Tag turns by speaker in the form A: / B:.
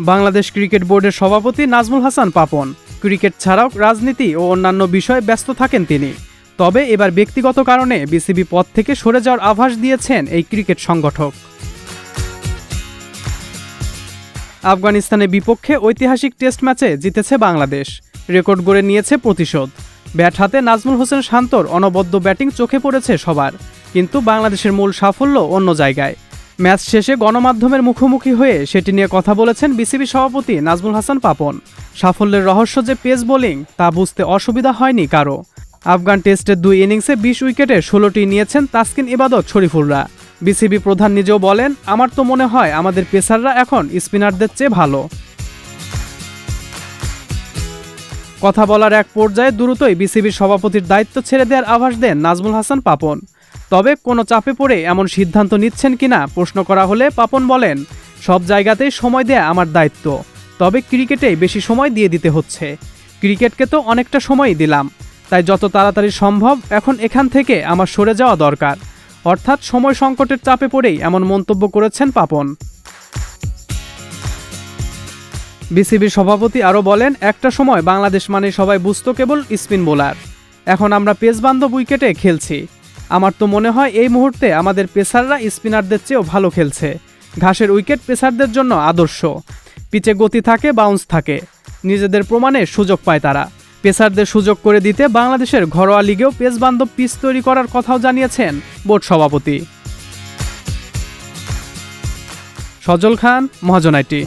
A: Bangladesh cricket বোর্ডের সভাপতি Nazmul Hasan Papon. Cricket ছাড়াও রাজনীতি ও অন্যান্য বিষয়ে ব্যস্ত থাকেন তিনি। তবে এবার ব্যক্তিগত কারণে বিসিবি পদ থেকে সরে যাওয়ার আভাস দিয়েছেন এই ক্রিকেট সংগঠক। আফগানিস্তানের বিপক্ষে ঐতিহাসিক টেস্ট ম্যাচে জিতেছে বাংলাদেশ। রেকর্ড গড়ে নিয়েছে প্রতিশোধ। ব্যাট হাতে নাজমুল হোসেন শান্তর অনবদ্য ব্যাটিং চোখে পড়েছে সবার। কিন্তু বাংলাদেশের মূল সাফল্য অন্য জায়গায়। ম্যাচ শেষে গণমাধ্যমের মুখোমুখি হয়ে সেটি নিয়ে কথা বলেছেন বিসিবি সভাপতি নাজমুল হাসান পাপন। সাফল্যের রহস্য যে পেস বোলিং, তা বুঝতে অসুবিধা হয়নি কারও আফগান টেস্টের দুই ইনিংসে বিশ উইকেটে ষোলোটি নিয়েছেন তাসকিন ইবাদত শরীফুলরা। বিসিবি প্রধান নিজেও বলেন, আমার তো মনে হয় আমাদের পেসাররা এখন স্পিনারদের চেয়ে ভালো। কথা বলার এক পর্যায়ে দ্রুতই বিসিবির সভাপতির দায়িত্ব ছেড়ে দেওয়ার আভাস দেন নাজমুল হাসান পাপন। তবে কোনো চাপে পড়ে এমন সিদ্ধান্ত নিচ্ছেন কিনা প্রশ্ন করা হলে পাপন বলেন, সব জায়গাতেই সময় দেয়া আমার দায়িত্ব, তবে ক্রিকেটেই বেশি সময় দিয়ে দিতে হচ্ছে। ক্রিকেটকে তো অনেকটা সময়ই দিলাম, তাই যত তাড়াতাড়ি সম্ভব এখন এখান থেকে আমার সরে যাওয়া দরকার। অর্থাৎ সময় সংকটের চাপে পড়েই এমন মন্তব্য করেছেন পাপন। বিসিবির সভাপতি আরও বলেন, একটা সময় বাংলাদেশ মানে সবাই বুঝতো কেবল স্পিন বোলার। এখন আমরা পেস বান্ধব উইকেটে খেলছি। আমার তো মনে হয় এই মুহূর্তে আমাদের পেসাররা স্পিনারদের চেয়েও ভালো খেলছে। ঘাসের উইকেট পেসারদের জন্য আদর্শ। পিচে গতি থাকে বাউন্স থাকে। নিজেদের প্রমাণে সুযোগ পায় তারা। পেসারদের সুযোগ করে দিতে বাংলাদেশের ঘরোয়া লিগেও পেস বান্ধব পিচ তৈরি করার কথাও জানিয়েছেন বোর্ড সভাপতি। সজল খান মহাজনাইটি